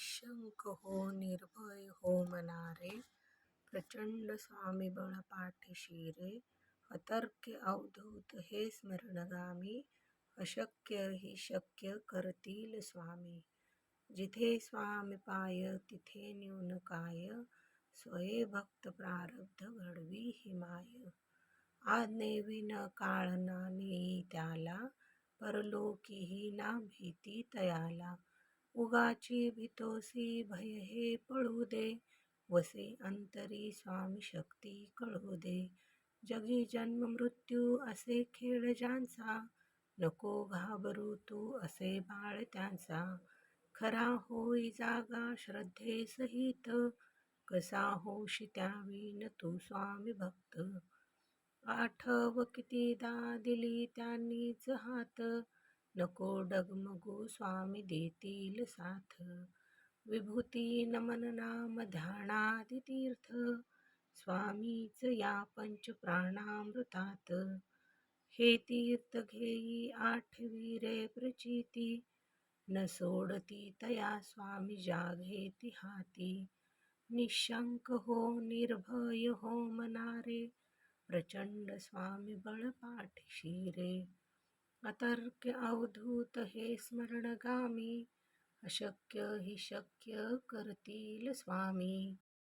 निशंक हो निर्भय हो मनारे प्रचंड स्वामी बळ पाठीशी रे अतर्क्य अवधूत हे स्मरणगामी, अशक्य ही शक्य करतील स्वामी। जिथे स्वामी पाय, तिथे न्यून काय, स्वये भक्त प्रारब्ध घडवी हि माय। आज्ञेविन काळ ना नेई त्याला परलोकीही ना भीती तयाला। उगाची भितोसी भय हे पळू दे. वसे अंतरी स्वामी शक्ती कळू दे. जगी जन्म मृत्यू असे खेळ ज्यांचा नको घाबरू तू असे बाळ त्यांचा. खरा होई जागा श्रद्धे सहित कसा होशी न तू स्वामी भक्त. आठव कितीदा दिली त्यांनीच हात नको डगमगू स्वामी देतील साथ। विभूती नमन नाम ध्यानादितीर्थ स्वामीच या पंच प्राणामृतात। हे तीर्थ घेई आठवी रे प्रचिती। न सोडती तया स्वामी जाघेती हाती। निशंक हो निर्भय हो मनारे। प्रचंड स्वामी बळ पाठशी रे अतर्क्य अवधूत हे स्मरणगामी अशक्य हि शक्य करतील स्वामी.